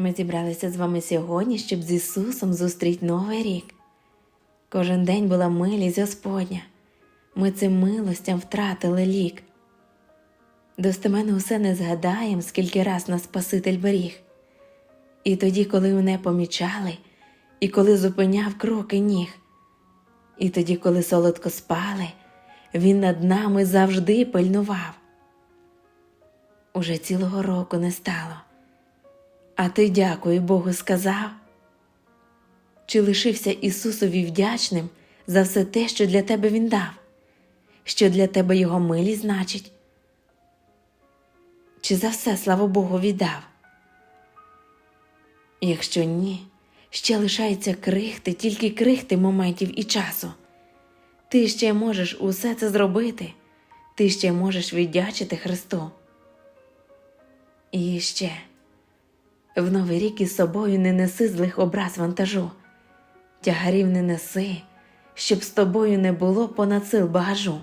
Ми зібралися з вами сьогодні, щоб з Ісусом зустріти Новий рік. Кожен день була милість Господня. Ми цим милостям втратили лік. Достеменно усе не згадаєм, скільки раз нас Спаситель беріг. І тоді, коли мене помічали, і коли зупиняв кроки ніг, і тоді, коли солодко спали, він над нами завжди пильнував. Уже цілого року не стало. А ти дякую Богу сказав? Чи лишився Ісусові вдячним за все те, що для тебе Він дав, що для тебе Його милість значить? Чи за все, слава Богу, віддав? Якщо ні, ще лишається крихти, тільки крихти моментів і часу. Ти ще можеш усе це зробити, ти ще можеш віддячити Христу. І ще в новий рік із собою не неси злих образ вантажу, тягарів не неси, щоб з тобою не було понад сил багажу.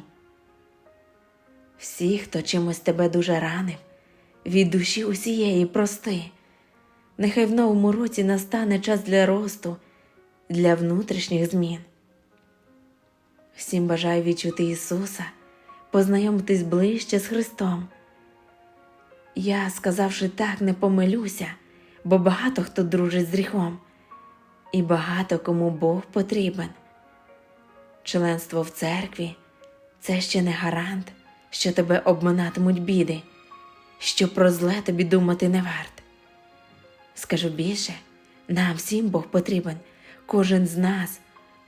Всі, хто чимось тебе дуже ранив, від душі усієї прости. Нехай в новому році настане час для росту, для внутрішніх змін. Всім бажаю відчути Ісуса, познайомитись ближче з Христом. Я, сказавши так, не помилюся, бо багато хто дружить з гріхом, і багато кому Бог потрібен. Членство в церкві це ще не гарант, що тебе обминатимуть біди, що про зле тобі думати не варт. Скажу більше, нам всім Бог потрібен, кожен з нас,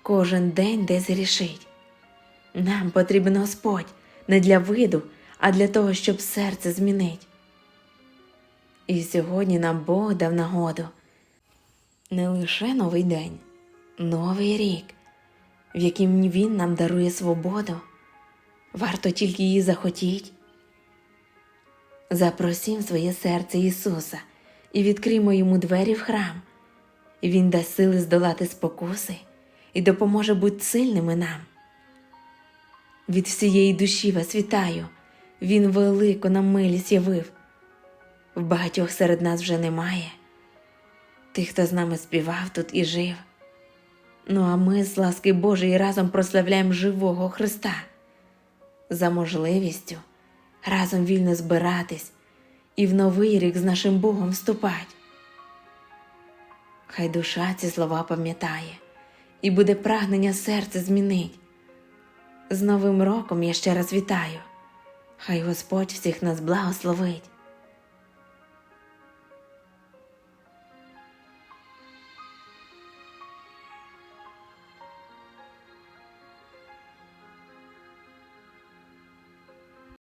кожен день десь грішить. Нам потрібен Господь не для виду, а для того, щоб серце змінить. І сьогодні нам Бог дав нагоду не лише новий день, новий рік, в яким Він нам дарує свободу, варто тільки її захотіть. Запросім своє серце Ісуса і відкриймо йому двері в храм, і Він дасть сили здолати спокуси і допоможе бути сильними нам. Від всієї душі вас вітаю, Він велику нам милість явив. В багатьох серед нас вже немає. Тих, хто з нами співав тут і жив. Ну а ми з ласки Божої разом прославляємо живого Христа за можливістю разом вільно збиратись і в новий рік з нашим Богом вступать. Хай душа ці слова пам'ятає, і буде прагнення серце змінить. З Новим роком я ще раз вітаю. Хай Господь всіх нас благословить.